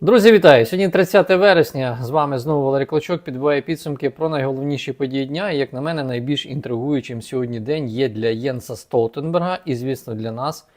Друзі, вітаю! Сьогодні 30 вересня. З вами знову Валерій Клочок підбиває підсумки про найголовніші події дня. І, як на мене, найбільш інтригуючим сьогодні день є для Єнса Столтенберга і, звісно, для нас.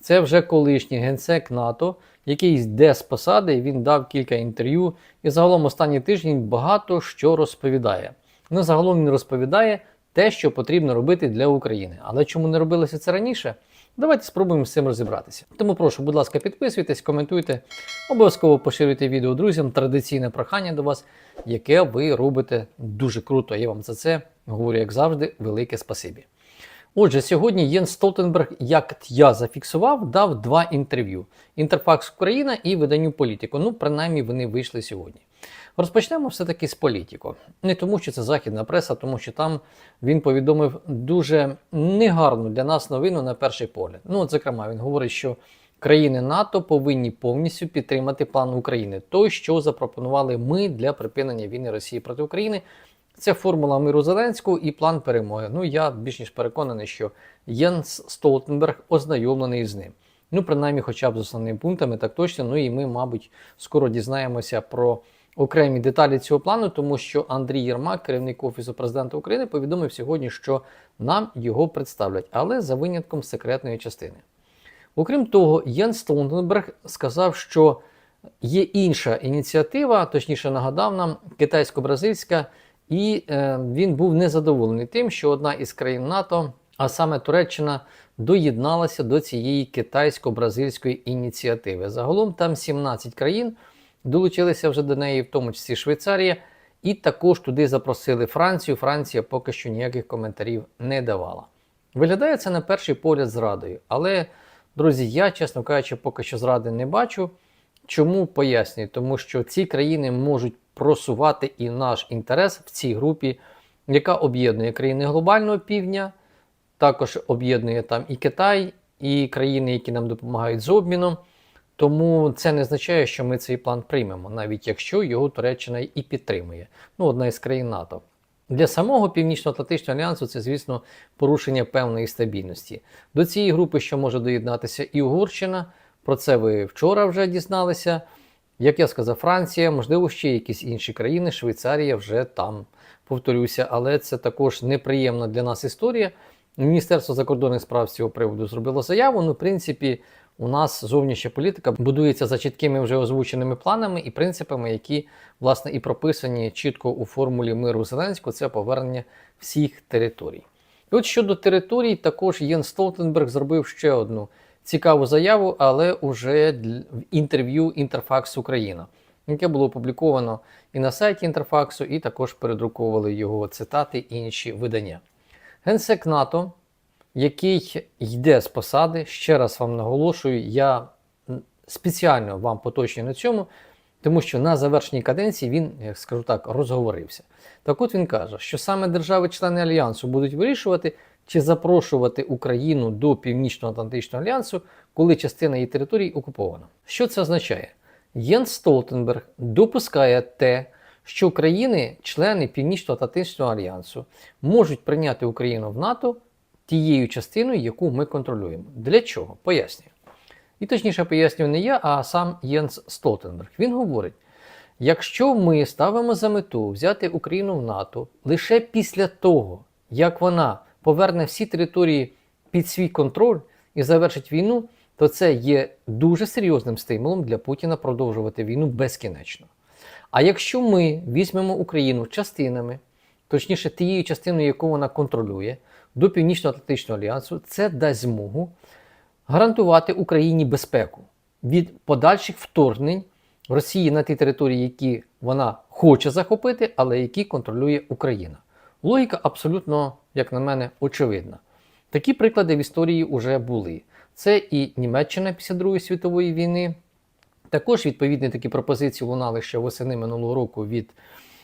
Це вже колишній генсек НАТО, який йде з посади. Він дав кілька інтерв'ю. І загалом останній тиждень багато що розповідає. Ну, загалом він розповідає те, що потрібно робити для України. Але чому не робилося це раніше? Давайте спробуємо з цим розібратися. Тому прошу, будь ласка, підписуйтесь, коментуйте, обов'язково поширюйте відео друзям. Традиційне прохання до вас, яке ви робите дуже круто. Я вам за це говорю, як завжди, велике спасибі. Отже, сьогодні Єнс Столтенберг, як я зафіксував, дав два інтерв'ю: Інтерфакс Україна і виданню Політико. Ну, принаймні, вони вийшли сьогодні. Розпочнемо все-таки з політико. Не тому, що це західна преса, тому що там він повідомив дуже негарну для нас новину на перший погляд. Ну, от, зокрема, він говорить, що країни НАТО повинні повністю підтримати план України, той, що запропонували ми для припинення війни Росії проти України. Це формула миру Зеленського і план перемоги. Ну, я більш ніж переконаний, що Єнс Столтенберг ознайомлений з ним. Ну, принаймні, хоча б з основними пунктами, так точно. Ну і ми, мабуть, скоро дізнаємося про окремі деталі цього плану, тому що Андрій Єрмак, керівник Офісу президента України, повідомив сьогодні, що нам його представлять, але за винятком секретної частини. Окрім того, Єнс Столтенберг сказав, що є інша ініціатива, точніше нагадав нам, китайсько-бразильська, і е, він був незадоволений тим, що одна із країн НАТО, а саме Туреччина, доєдналася до цієї китайсько-бразильської ініціативи. Загалом там 17 країн долучилися вже до неї, в тому числі Швейцарія, і також туди запросили Францію. Франція поки що ніяких коментарів не давала. Виглядає це на перший погляд зрадою, але, друзі, я, чесно кажучи, поки що зради не бачу. Чому пояснюю? Тому що ці країни можуть просувати і наш інтерес в цій групі, яка об'єднує країни глобального півдня, також об'єднує там і Китай, і країни, які нам допомагають з обміном. Тому це не означає, що ми цей план приймемо, навіть якщо його Туреччина і підтримує. Ну, одна із країн НАТО. Для самого Північно-Атлантичного альянсу це, звісно, порушення певної стабільності. До цієї групи, що може доєднатися і Угорщина, про це ви вчора вже дізналися. Як я сказав, Франція, можливо, ще якісь інші країни, Швейцарія вже там, повторюся, але це також неприємна для нас історія. Міністерство закордонних справ з цього приводу зробило заяву. Ну, в принципі, у нас зовнішня політика будується за чіткими вже озвученими планами і принципами, які, власне, і прописані чітко у формулі миру Зеленського, це повернення всіх територій. І от щодо територій, також Єн Столтенберг зробив ще одну цікаву заяву, але уже в інтерв'ю Інтерфакс Україна, яке було опубліковано і на сайті Інтерфаксу, і також передруковували його цитати і інші видання. Генсек НАТО, який йде з посади, ще раз вам наголошую, я спеціально вам поточнюю на цьому, тому що на завершеній каденції він, як скажу так, розговорився. Так от він каже, що саме держави-члени Альянсу будуть вирішувати, чи запрошувати Україну до Північно-Атлантичного альянсу, коли частина її території окупована. Що це означає? Єнс Столтенберг допускає те, що країни, члени Північно-Атлантичного альянсу, можуть прийняти Україну в НАТО тією частиною, яку ми контролюємо. Для чого? Пояснюю. І точніше пояснюю не я, а сам Єнс Столтенберг. Він говорить: якщо ми ставимо за мету взяти Україну в НАТО лише після того, як вона поверне всі території під свій контроль і завершить війну, то це є дуже серйозним стимулом для Путіна продовжувати війну безкінечно. А якщо ми візьмемо Україну частинами, точніше тією частиною, яку вона контролює, до Північно-Атлантичного альянсу, це дасть змогу гарантувати Україні безпеку від подальших вторгнень Росії на ті території, які вона хоче захопити, але які контролює Україна. Логіка абсолютно, як на мене, очевидна. Такі приклади в історії вже були. Це і Німеччина після Другої світової війни. Також відповідні такі пропозиції лунали ще восени минулого року від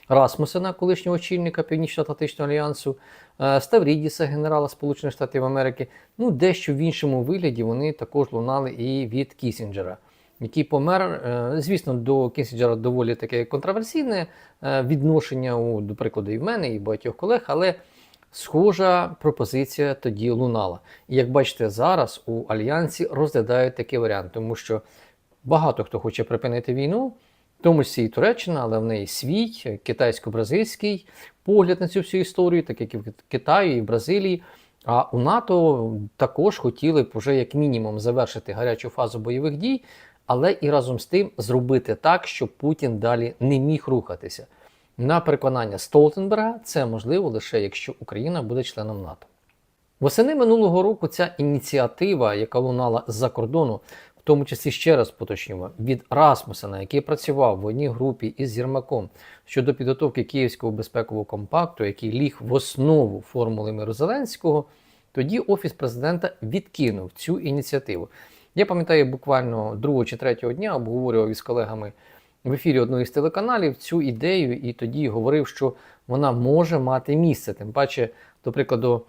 Расмусена, колишнього очільника Північно-Атлантичного альянсу, е, Ставрідіса, генерала Сполучених Штатів Америки. Ну, дещо в іншому вигляді вони також лунали і від Кісінджера, який помер. Е, Звісно, до Кісінджера доволі таке контроверсійне е, відношення, у, до прикладу, і в мене, і багатьох колег, але схожа пропозиція тоді лунала. І як бачите, зараз у Альянсі розглядають такий варіант, тому що багато хто хоче припинити війну, тому числі і Туреччина, але в неї свій китайсько-бразильський погляд на цю всю історію, так як і в Китаї, і в Бразилії. А у НАТО також хотіли б уже як мінімум завершити гарячу фазу бойових дій, але і разом з тим зробити так, щоб Путін далі не міг рухатися. На переконання Столтенберга, це можливо лише якщо Україна буде членом НАТО. Восени минулого року ця ініціатива, яка лунала з-за кордону, в тому числі ще раз поточнюємо, від Расмусена, який працював в одній групі із Єрмаком щодо підготовки Київського безпекового компакту, який ліг в основу формули миру Зеленського, тоді Офіс президента відкинув цю ініціативу. Я пам'ятаю, буквально другого чи третього дня обговорював із колегами в ефірі одного із телеканалів цю ідею, і тоді говорив, що вона може мати місце. Тим паче, до прикладу,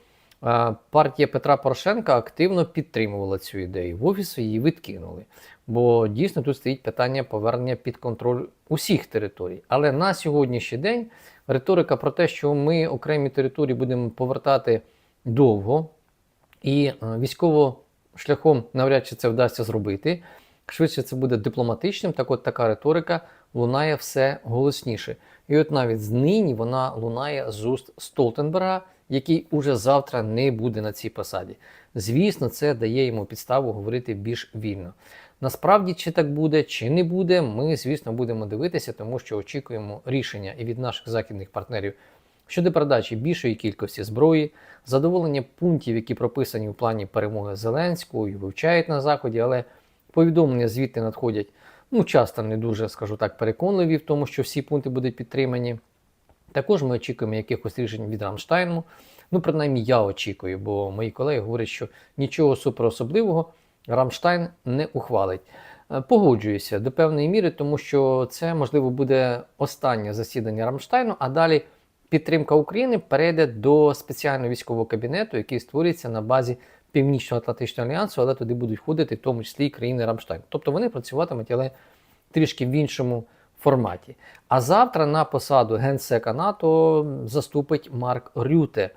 е, партія Петра Порошенка активно підтримувала цю ідею. В офісі її відкинули. Бо дійсно тут стоїть питання повернення під контроль усіх територій. Але на сьогоднішній день риторика про те, що ми окремі території будемо повертати довго, і е, військово шляхом навряд чи це вдасться зробити. Швидше це буде дипломатичним, так от така риторика лунає все голосніше. І от навіть знині вона лунає з уст Столтенберга, який уже завтра не буде на цій посаді. Звісно, це дає йому підставу говорити більш вільно. Насправді, чи так буде, чи не буде, ми, звісно, будемо дивитися, тому що очікуємо рішення і від наших західних партнерів щодо передачі більшої кількості зброї, задоволення пунктів, які прописані в плані перемоги Зеленського і вивчають на Заході, але повідомлення звідти надходять ну, часто не дуже, скажу так, переконливі в тому, що всі пункти будуть підтримані. Також ми очікуємо якихось рішень від Рамштайну. Ну, принаймні, я очікую, бо мої колеги говорять, що нічого суперособливого Рамштайн не ухвалить. Е, Погоджуюся до певної міри, тому що це, можливо, буде останнє засідання Рамштайну, а далі підтримка України перейде до спеціального військового кабінету, який створюється на базі Північно-Атлантичного альянсу, але туди будуть входити в тому числі і країни Рамштайн. Тобто вони працюватимуть, але трішки в іншому форматі. А завтра на посаду генсека НАТО заступить Марк Рюте.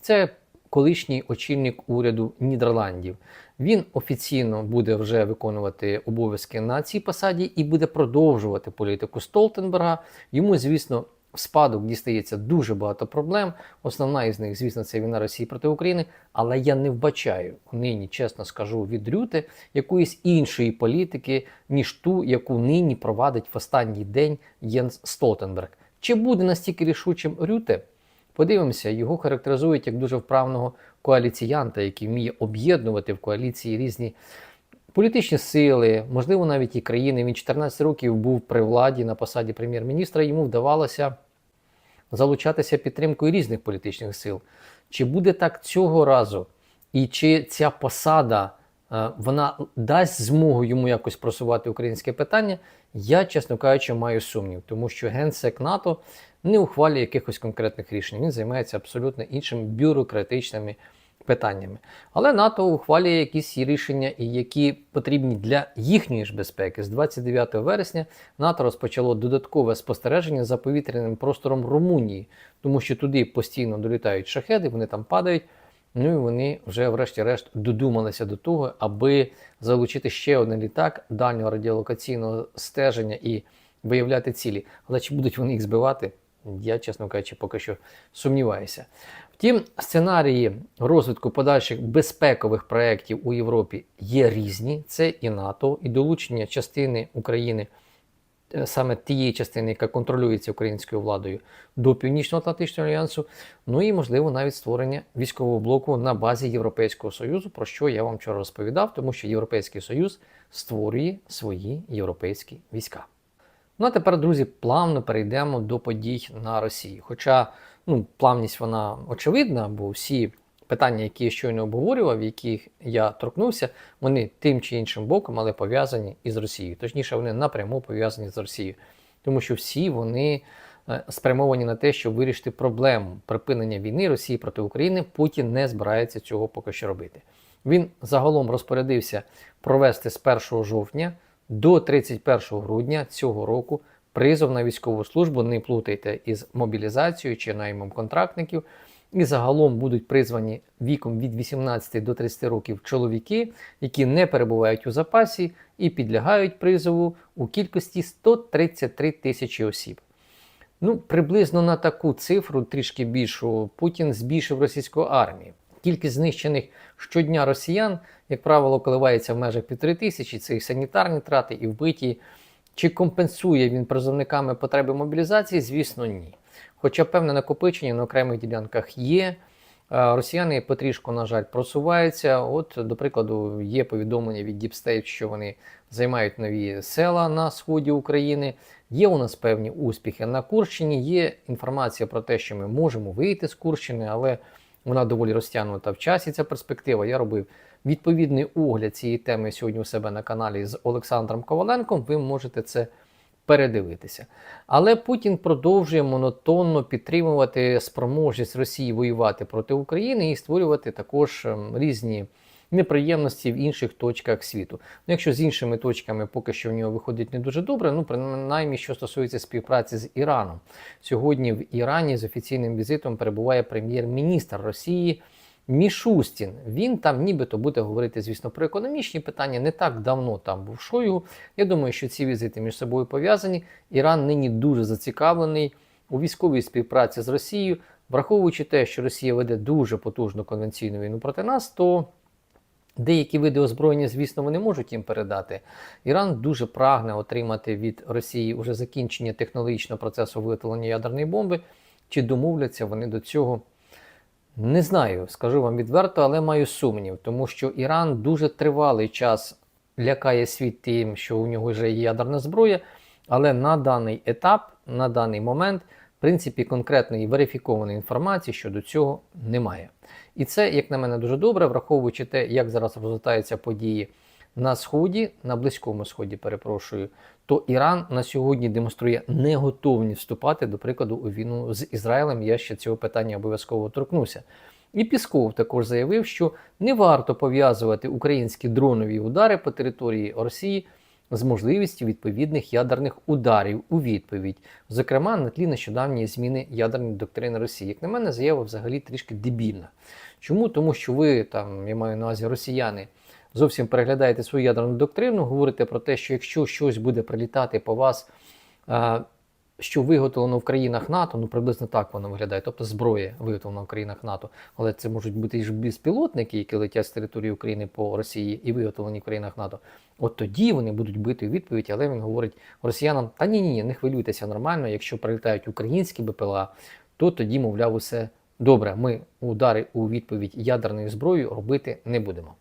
Це колишній очільник уряду Нідерландів. Він офіційно буде вже виконувати обов'язки на цій посаді і буде продовжувати політику Столтенберга. Йому, звісно, спадок дістається дуже багато проблем. Основна із них, звісно, це війна Росії проти України. Але я не вбачаю нині, чесно скажу, від Рюти якоїсь іншої політики, ніж ту, яку нині провадить в останній день Єнс Столтенберг. Чи буде настільки рішучим Рюте? Подивимося, його характеризують як дуже вправного коаліціянта, який вміє об'єднувати в коаліції різні політичні сили, можливо, навіть і країни. Він 14 років був при владі на посаді прем'єр-міністра. Йому вдавалося залучатися підтримкою різних політичних сил. Чи буде так цього разу? І чи ця посада е, вона дасть змогу йому якось просувати українське питання? Я, чесно кажучи, маю сумнів, тому що генсек НАТО не ухвалює якихось конкретних рішень. Він займається абсолютно іншими бюрократичними питаннями. Але НАТО ухвалює якісь рішення, які потрібні для їхньої ж безпеки. З 29 вересня НАТО розпочало додаткове спостереження за повітряним простором Румунії, тому що туди постійно долітають шахеди, вони там падають. Ну і вони вже, врешті-решт, додумалися до того, аби залучити ще один літак дальнього радіолокаційного стеження і виявляти цілі. Але чи будуть вони їх збивати? Я, чесно кажучи, поки що сумніваюся. Втім, сценарії розвитку подальших безпекових проєктів у Європі є різні. Це і НАТО, і долучення частини України, е, саме тієї частини, яка контролюється українською владою, до Північно-Атлантичного альянсу. Ну і, можливо, навіть створення військового блоку на базі Європейського Союзу, про що я вам вчора розповідав, тому що Європейський Союз створює свої європейські війська. Ну а тепер, друзі, плавно перейдемо до подій на Росії. Хоча ну, плавність вона очевидна, бо всі питання, які я щойно обговорював, яких я торкнувся, вони тим чи іншим боком, але пов'язані із Росією. Точніше, вони напряму пов'язані з Росією, тому що всі вони е, спрямовані на те, щоб вирішити проблему припинення війни Росії проти України. Путін не збирається цього поки що робити. Він загалом розпорядився провести з 1 жовтня до 31 грудня цього року призов на військову службу. Не плутайте із мобілізацією чи наймом контрактників. І загалом будуть призвані віком від 18 до 30 років чоловіки, які не перебувають у запасі і підлягають призову у кількості 133 тисячі осіб. Ну, приблизно на таку цифру, трішки більшу, Путін збільшив російську армію. Кількість знищених щодня росіян, як правило, коливається в межах півтори тисячі. Це і санітарні трати, і вбиті. Чи компенсує він призовниками потреби мобілізації? Звісно, ні. Хоча певне накопичення на окремих ділянках є. Е, Росіяни потрішку, на жаль, просуваються. От, до прикладу, є повідомлення від State, що вони займають нові села на сході України. Є у нас певні успіхи на Курщині. Є інформація про те, що ми можемо вийти з Курщини, але вона доволі розтягнута в часі. Ця перспектива. Я робив відповідний огляд цієї теми сьогодні у себе на каналі з Олександром Коваленком. Ви можете це передивитися. Але Путін продовжує монотонно підтримувати спроможність Росії воювати проти України і створювати також ем, різні неприємності в інших точках світу. Ну, якщо з іншими точками поки що в нього виходить не дуже добре, ну принаймні, що стосується співпраці з Іраном. Сьогодні в Ірані з офіційним візитом перебуває прем'єр-міністр Росії. Мішустін, він там нібито буде говорити, звісно, про економічні питання. Не так давно там був Шойгу. Я думаю, що ці візити між собою пов'язані. Іран нині дуже зацікавлений у військовій співпраці з Росією, враховуючи те, що Росія веде дуже потужну конвенційну війну проти нас, то деякі види озброєння, звісно, вони можуть їм передати. Іран дуже прагне отримати від Росії уже закінчення технологічного процесу виготовлення ядерної бомби. Чи домовляться вони до цього? Не знаю, скажу вам відверто, але маю сумнів, тому що Іран дуже тривалий час лякає світ тим, що у нього вже є ядерна зброя, але на даний етап, на даний момент, в принципі, конкретної верифікованої інформації щодо цього немає. І це, як на мене, дуже добре, враховуючи те, як зараз розвертаються події на Сході, на Близькому Сході, перепрошую, то Іран на сьогодні демонструє неготовність вступати, до прикладу, у війну з Ізраїлем. Я ще цього питання обов'язково торкнуся. І Пісков також заявив, що не варто пов'язувати українські дронові удари по території Росії з можливістю відповідних ядерних ударів у відповідь, зокрема на тлі нещодавньої зміни ядерної доктрини Росії. Як на мене, заява взагалі трішки дебільна. Чому? Тому що ви там, я маю на увазі росіяни зовсім переглядаєте свою ядерну доктрину, говорите про те, що якщо щось буде прилітати по вас, що виготовлено в країнах НАТО, ну приблизно так воно виглядає, тобто зброя виготовлена в країнах НАТО, але це можуть бути і безпілотники, які летять з території України по Росії і виготовлені в країнах НАТО. От тоді вони будуть бити у відповідь, але він говорить росіянам: та ні, ні, ні, не хвилюйтеся нормально, якщо прилітають українські БПЛА, то тоді, мовляв, усе добре. Ми удари у відповідь ядерною зброєю робити не будемо.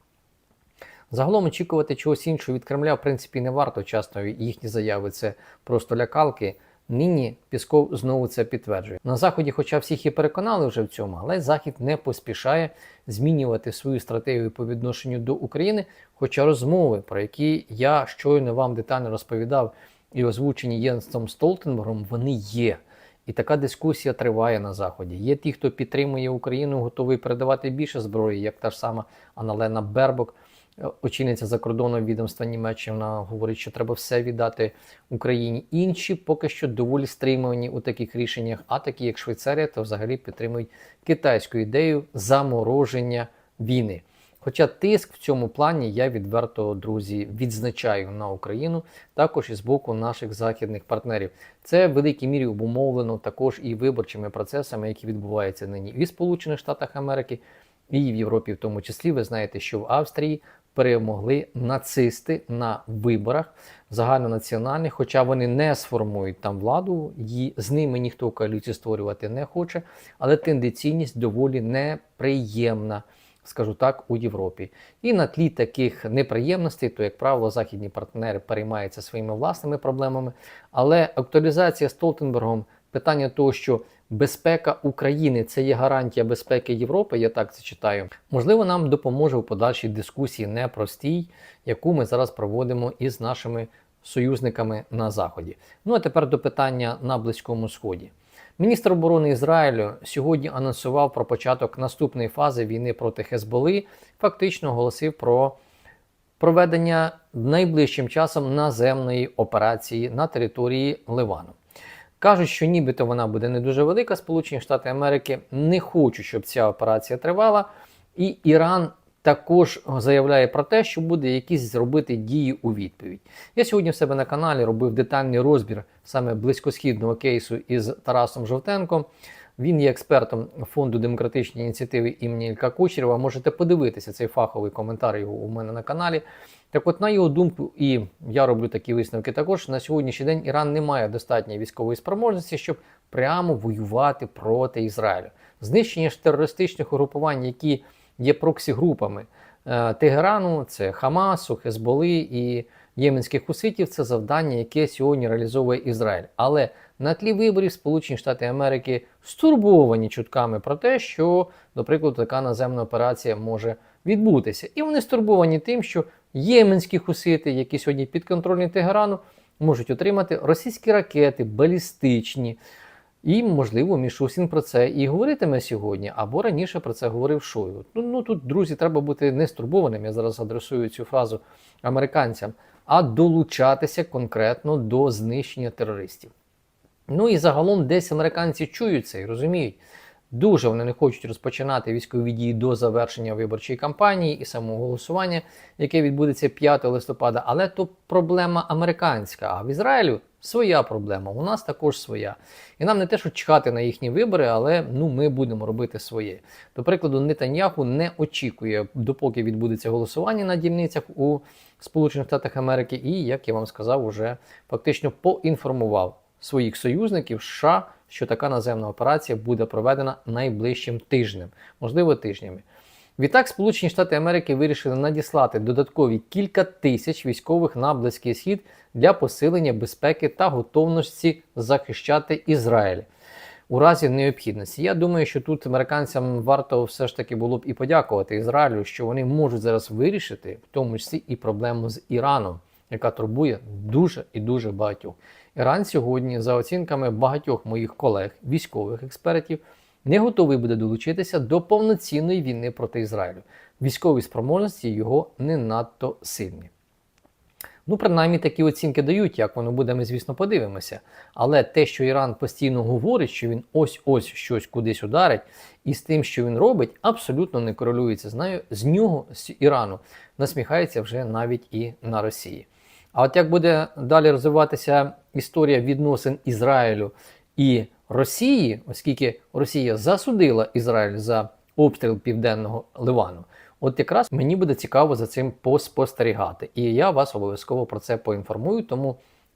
Загалом очікувати чогось іншого від Кремля, в принципі, не варто. Часто їхні заяви це просто лякалки. Нині Пісков знову це підтверджує. На Заході, хоча всіх і переконали вже в цьому, але Захід не поспішає змінювати свою стратегію по відношенню до України. Хоча розмови, про які я щойно вам детально розповідав і озвучені Єнсом Столтенбергом, вони є. І така дискусія триває на Заході. Є ті, хто підтримує Україну, готовий передавати більше зброї, як та ж сама Аналена Бербок очільниця закордонного відомства Німеччини вона говорить, що треба все віддати Україні. Інші поки що доволі стримані у таких рішеннях, а такі як Швейцарія, то взагалі підтримують китайську ідею замороження війни. Хоча тиск в цьому плані я відверто, друзі, відзначаю на Україну також і з боку наших західних партнерів. Це в великій мірі обумовлено також і виборчими процесами, які відбуваються нині і в Сполучених Штатах Америки, і в Європі, в тому числі. Ви знаєте, що в Австрії перемогли нацисти на виборах загальнонаціональних, хоча вони не сформують там владу, і з ними ніхто коаліцію створювати не хоче, але тенденційність доволі неприємна. Скажу так, у Європі. І на тлі таких неприємностей, то, як правило, західні партнери переймаються своїми власними проблемами. Але актуалізація Столтенбергом питання того, що безпека України це є гарантія безпеки Європи, я так це читаю. Можливо, нам допоможе у подальшій дискусії непростій, яку ми зараз проводимо із нашими союзниками на Заході. Ну а тепер до питання на Близькому Сході. Міністр оборони Ізраїлю сьогодні анонсував про початок наступної фази війни проти Хезболи, фактично оголосив про проведення найближчим часом наземної операції на території Ливану. Кажуть, що нібито вона буде не дуже велика. Сполучені Штати Америки не хочуть, щоб ця операція тривала. І Іран також заявляє про те, що буде якісь зробити дії у відповідь. Я сьогодні в себе на каналі робив детальний розбір саме близькосхідного кейсу із Тарасом Жовтенком. Він є експертом фонду демократичні ініціативи імені Ілька Кучерєва. Можете подивитися цей фаховий коментар його у мене на каналі. Так от, на його думку, і я роблю такі висновки також, на сьогоднішній день Іран не має достатньої військової спроможності, щоб прямо воювати проти Ізраїлю. Знищення ж терористичних угрупувань, які є проксі-групами е, Тегерану, це Хамасу, Хезболи і єменських хуситів, це завдання, яке сьогодні реалізовує Ізраїль. Але на тлі виборів Сполучені Штати Америки стурбовані чутками про те, що, до прикладу, така наземна операція може відбутися. І вони стурбовані тим, що єменські хусити, які сьогодні підконтрольні Тегерану, можуть отримати російські ракети, балістичні. І, можливо, Мішусін про це і говоритиме сьогодні, або раніше про це говорив Шойгу. Ну, ну тут, друзі, треба бути не стурбованим. Я зараз адресую цю фразу американцям, а долучатися конкретно до знищення терористів. Ну і загалом десь американці чують це і розуміють. Дуже вони не хочуть розпочинати військові дії до завершення виборчої кампанії і самого голосування, яке відбудеться 5 листопада. Але то проблема американська. А в Ізраїлю своя проблема. У нас також своя. І нам не те, що чекати на їхні вибори, але ну ми будемо робити своє. До прикладу, Нетаньяху не очікує, допоки відбудеться голосування на дільницях у Сполучених Штатах Америки, і як я вам сказав, уже фактично поінформував своїх союзників США, що така наземна операція буде проведена найближчим тижнем, можливо, тижнями. Відтак, Сполучені Штати Америки вирішили надіслати додаткові кілька тисяч військових на Близький Схід для посилення безпеки та готовності захищати Ізраїль у разі необхідності. Я думаю, що тут американцям варто все ж таки було б і подякувати Ізраїлю, що вони можуть зараз вирішити, в тому числі і проблему з Іраном, яка турбує дуже і дуже багатьох. Іран сьогодні, за оцінками багатьох моїх колег, військових експертів, не готовий буде долучитися до повноцінної війни проти Ізраїлю. Військові спроможності його не надто сильні. Ну, принаймні такі оцінки дають, як воно буде, ми, звісно, подивимося. Але те, що Іран постійно говорить, що він ось-ось щось кудись ударить, і з тим, що він робить, абсолютно не корелюється. Знаю, з нього, з Ірану, насміхається вже навіть і на Росії. А от як буде далі розвиватися історія відносин Ізраїлю і Росії, оскільки Росія засудила Ізраїль за обстріл південного Ливану, от якраз мені буде цікаво за цим поспостерігати. І я вас обов'язково про це поінформую, тому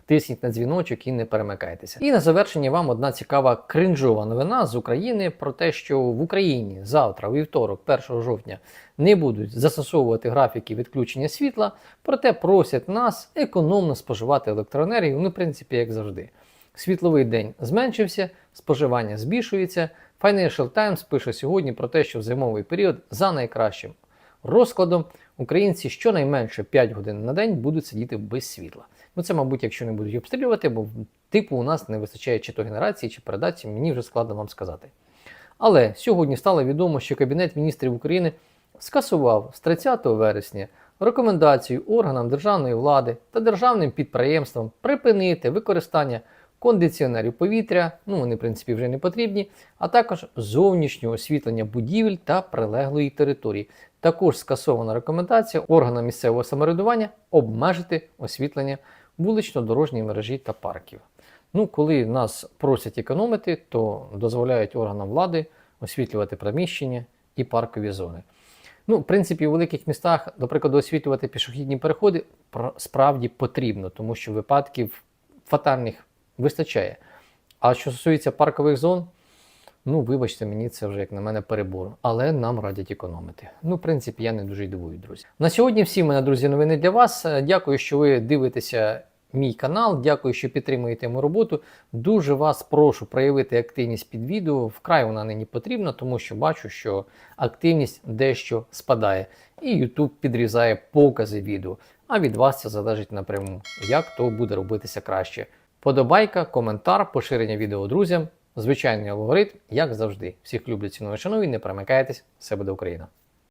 тисніть на дзвіночок і не перемикайтеся. І на завершення вам одна цікава кринжова новина з України про те, що в Україні завтра, вівторок, 1 жовтня, не будуть застосовувати графіки відключення світла, проте просять нас економно споживати електроенергію, ну, в принципі, як завжди. Світловий день зменшився, споживання збільшується. Financial Times пише сьогодні про те, що в зимовий період за найкращим розкладом українці щонайменше 5 годин на день будуть сидіти без світла. Ну це, мабуть, якщо не будуть обстрілювати, бо типу у нас не вистачає чи то генерації, чи передачі, мені вже складно вам сказати. Але сьогодні стало відомо, що Кабінет міністрів України скасував з 30 вересня рекомендацію органам державної влади та державним підприємствам припинити використання кондиціонерів повітря, ну вони в принципі вже не потрібні, а також зовнішнього освітлення будівель та прилеглої території. Також скасована рекомендація органам місцевого самоврядування обмежити освітлення вулично-дорожньої мережі та парків. Ну, коли нас просять економити, то дозволяють органам влади освітлювати приміщення і паркові зони. Ну, в принципі, у великих містах, до прикладу, освітлювати пішохідні переходи справді потрібно, тому що випадків фатальних вистачає. А що стосується паркових зон, ну, вибачте, мені це вже, як на мене, перебор. Але нам радять економити. Ну, в принципі, я не дуже й дивую, друзі. На сьогодні всі в мене, друзі, новини для вас. Дякую, що ви дивитеся мій канал. Дякую, що підтримуєте мою роботу. Дуже вас прошу проявити активність під відео. Вкрай вона нині потрібна, тому що бачу, що активність дещо спадає. І YouTube підрізає покази відео. А від вас це залежить напряму, як то буде робитися краще. Подобайка, коментар, поширення відео друзям. Звичайний алгоритм, як завжди. Всіх люблю, ціную, шаную, не перемикайтесь, все буде Україна!